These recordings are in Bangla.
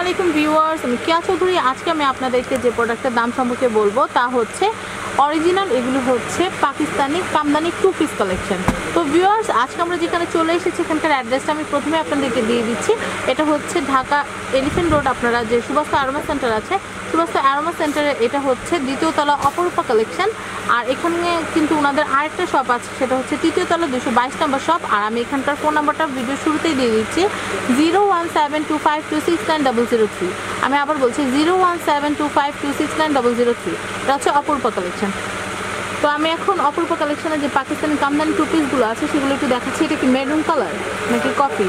আলাইকুম ভিউয়ার্স, আমি কিয়া চৌধুরী। আজকে আমি আপনাদেরকে যে প্রোডাক্টের দাম সম্পর্কে বলব, তা হচ্ছে অরিজিনাল, এগুলো হচ্ছে Pakistani kamdani two piece collection. তো ভিউয়ার্স আজকে আমরা যেখানে চলে এসেছি, এখানকার অ্যাড্রেসটা আমি প্রথমে আপনাদেরকে দিয়ে দিচ্ছি। এটা হচ্ছে ঢাকা এলিফেন্ট রোড আপনারা যে সুবাস্তা আরমা সেন্টার আছে সুবাস্তা আরমা সেন্টারে এটা হচ্ছে দ্বিতীয় তলা অপরূপা কালেকশন আর এখানে কিন্তু ওনাদের আরেকটা শপ আছে, সেটা হচ্ছে তৃতীয় তলা দুশো বাইশ নম্বর শপ আর আমি এখানকার ফোন নাম্বারটা ভিডিও শুরুতেই দিয়ে দিচ্ছি। Zero one seven two five two six nine double zero three আমি আবার বলছি zero one seven two five two six nine double zero three এটা হচ্ছে অপরূপা কালেকশন তো আমি এখন অপূর্ব কালেকশনে যে পাকিস্তানি কামদানি টু পিসগুলো আছে সেগুলো একটু দেখাচ্ছি। এটা কি মেরুন কালার নাকি coffee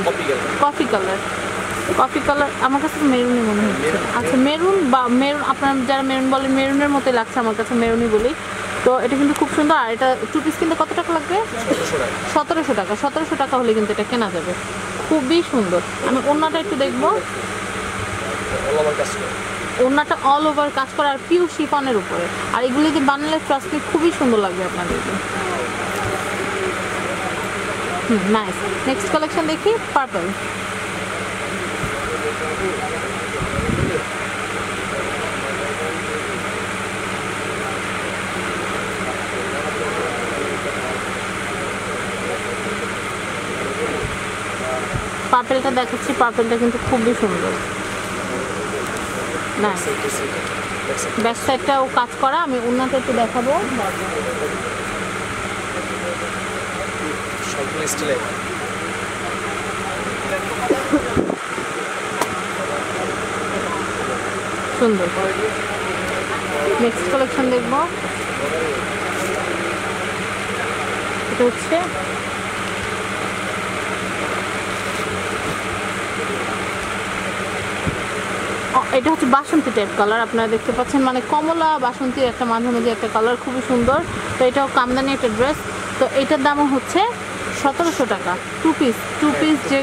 coffee colour coffee colour আমার কাছে মেরুনই মনে হচ্ছে। আচ্ছা মেরুন বা মেরুন আপনার যারা মেরুন বলেন মেরুনের মতোই লাগছে আমার কাছে মেরুনই বলি। তো এটা কিন্তু খুব সুন্দর। আর এটা টু পিস কিনতে কত টাকা লাগবে? সতেরোশো টাকা। সতেরোশো টাকা। হলে কিন্তু এটা কেনা যাবে। খুবই সুন্দর। আমি অন্যটা একটু দেখব। ওড়নাটা অল ওভার কাজ করা আর পিউ শিফনের উপরে। আর এগুলি যে বানালে ট্রাস্টলি খুবই সুন্দর লাগবে আপনাদেরকে। হুম নাইস নেক্সট কালেকশন দেখি পার্পল পার্পেলটা দেখাচ্ছি পার্পেলটা কিন্তু খুবই সুন্দর। না। ব্যাক সাইডটাও কাজ করা। আমি অন্যটা একটু দেখাবো। সুন্দর। নেক্সট কালেকশন দেখব। এটা হচ্ছে এটা হচ্ছে বাসন্তী টাইপ কালার, আপনারা দেখতে পাচ্ছেন। মানে কমলা, বাসন্তী একটা মাঝে মাঝে একটা কালার, খুবই সুন্দর। তো এটাও কামদানি একটা ড্রেস। তো এটার দামও হচ্ছে সতেরোশো টাকা। টু পিস টু পিস যে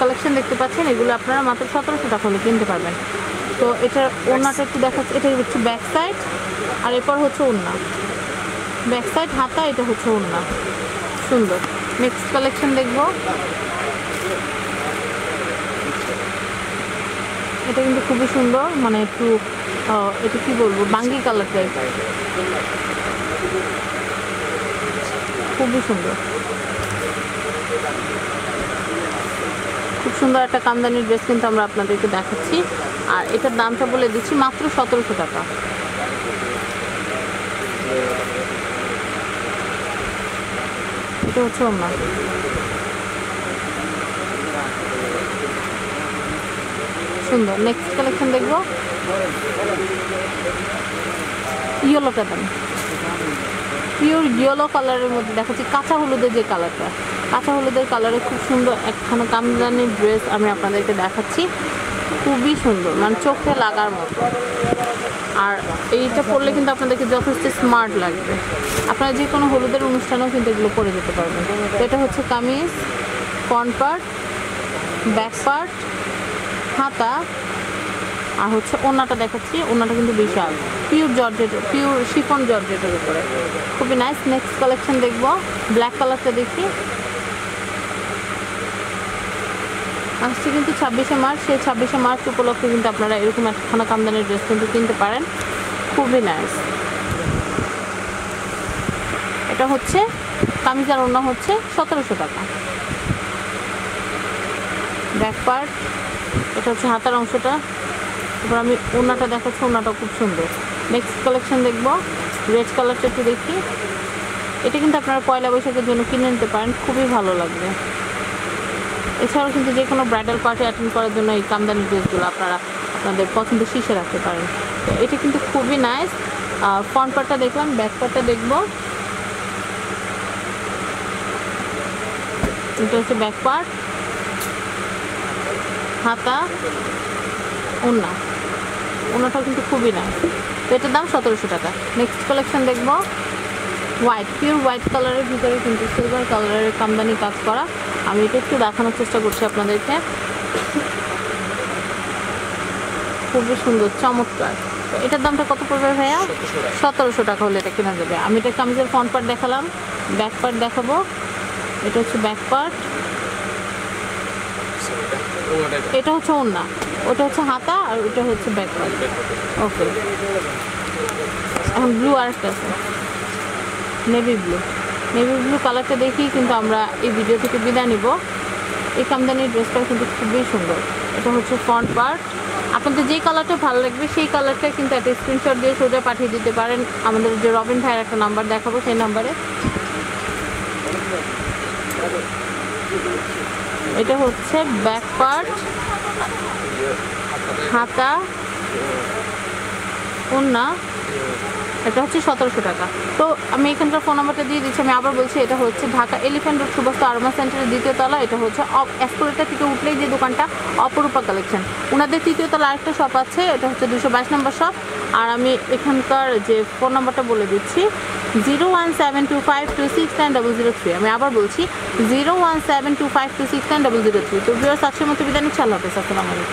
কালেকশন দেখতে পাচ্ছেন, এগুলো আপনারা মাত্র সতেরোশো টাকা হলে কিনতে পারবেন। তো এটার ওড়নাটা একটু দেখাচ্ছে। এটা হচ্ছে ব্যাক সাইড আর এরপর হচ্ছে ওড়না। ব্যাক সাইড হাতা, এটা হচ্ছে ওড়না। সুন্দর। নেক্সট কালেকশন দেখব। এটা কিন্তু খুবই সুন্দর মানে একটু এটা কি বলব, বাঙ্গি কালার টাইপ খুবই সুন্দর। খুব সুন্দর একটা কামদানির ড্রেস কিন্তু আমরা আপনাদেরকে দেখাচ্ছি। আর এটার দামটা বলে দিচ্ছি মাত্র সতেরোশো টাকা। এটা হচ্ছে ওনা সুন্দর। নেক্সট কালেকশন দেখব। ইয়েলোটা দেন। পিওর ইয়েলো কালারের মধ্যে দেখাচ্ছি। কাঁচা হলুদের যে কালারটা কাঁচা হলুদের কালারে খুব সুন্দর একখানা কামদানি ড্রেস আমি আপনাদেরকে দেখাচ্ছি। খুবই সুন্দর। মানে চোখে লাগার মতো। আর এইটা পরলে কিন্তু আপনাদেরকে যথেষ্ট স্মার্ট লাগবে। আপনারা যে কোনো হলুদের অনুষ্ঠানেও কিন্তু এগুলো পরে যেতে পারবেন। এটা হচ্ছে kameez front part back part হাতা, আর হচ্ছে ওনাটা দেখাচ্ছি ওনাটা কিন্তু বিশাল। পিওর জর্জেট পিওর শিফন জর্জেটের উপরে। খুবই নাইস নেক্সট কালেকশন দেখব। ব্ল্যাক কালারটা দেখি। আসছে কিন্তু ছাব্বিশে মার্চ, সেই ছাব্বিশে মার্চ উপলক্ষে কিন্তু আপনারা এরকম একখানা কামদানের ড্রেস কিন্তু কিনতে পারেন। খুবই নাইস এটা হচ্ছে কামিজ আর ওনা হচ্ছে সতেরোশো টাকা। ব্যাক পার্ট এটা হচ্ছে হাতার অংশটা। এবার আমি ওনাটা দেখাচ্ছি ওনাটা খুব সুন্দর। নেক্সট কালেকশন দেখব। রেড কালারটা একটু দেখি। এটা কিন্তু আপনারা পয়লা বৈশাখের জন্য কিনে নিতে পারেন, খুবই ভালো লাগবে। এছাড়াও কিন্তু যে কোনো ব্রাইডাল পার্টি অ্যাটেন্ড করার জন্য এই কামদানি ড্রেসগুলো আপনারা আপনাদের পছন্দ শীর্ষে রাখতে পারেন। তো এটা কিন্তু খুবই নাইস ফ্রন্ট পার্টটা দেখলাম ব্যাক পার্টটা দেখব। এটা হচ্ছে ব্যাক পার্ট হাতা ওনা ওনাটাও কিন্তু খুবই না তো এটার দাম সতেরোশো টাকা। নেক্সট কালেকশন দেখব। হোয়াইট পিওর হোয়াইট কালারের ভিতরে কিন্তু সিলভার কালারের কামদানি কাজ করা। আমি এটা একটু দেখানোর চেষ্টা করছি আপনাদেরকে। খুবই সুন্দর চমৎকার। তো এটার দামটা কত পড়বে ভাইয়া? সতেরোশো টাকা। হলে এটা কেনা যাবে। আমি এটা কামিজের ফ্রন্ট পার্ট দেখালাম। ব্যাক পার্ট দেখাবো। এটা হচ্ছে ব্যাক পার্ট এটা হচ্ছে ওড়না। ওটা হচ্ছে হাতা আর ওটা হচ্ছে ব্যাক ওকে এখন ব্লু আরেকটা আছে। নেভি ব্লু নেভি ব্লু কালারটা দেখি কিন্তু আমরা এই ভিডিও থেকে বিদায় নিব। এই কামদানির ড্রেসটা কিন্তু খুবই সুন্দর। এটা হচ্ছে ফ্রন্ট পার্ট আপনাদের যেই কালারটা ভালো লাগবে সেই কালারটা কিন্তু একটা স্ক্রিনশট দিয়ে সোজা পাঠিয়ে দিতে পারেন। আমাদের যে রবিন ভাইয়ের একটা নাম্বার দেখাবো সেই নাম্বারে এটা হচ্ছে ব্যাক পার্ট হাতা না এটা হচ্ছে সতেরোশো টাকা। তো আমি এখানকার ফোন নাম্বারটা দিয়ে দিচ্ছি, আমি আবার বলছি, এটা হচ্ছে ঢাকা এলিফ্যান্ট রোড সুভাষ আরমা সেন্টারের দ্বিতীয় তলা। এটা হচ্ছে এসকোলেটার থেকে উঠলেই যে দোকানটা, অপরূপা কালেকশন ওনাদের তৃতীয় তলা আরেকটা শপ আছে, এটা হচ্ছে দুশো বাইশ নম্বর শপ আর আমি এখানকার যে ফোন নাম্বারটা বলে দিচ্ছি zero one seven two five two six nine double zero three. আমি আবার বলছি, zero one seven two five two six nine double zero three. তো বিয়ার সাতশো মতো বিদায় নিচ্ছি। আল্লাহ হাফেজ। আসসালামু আলাইকুম।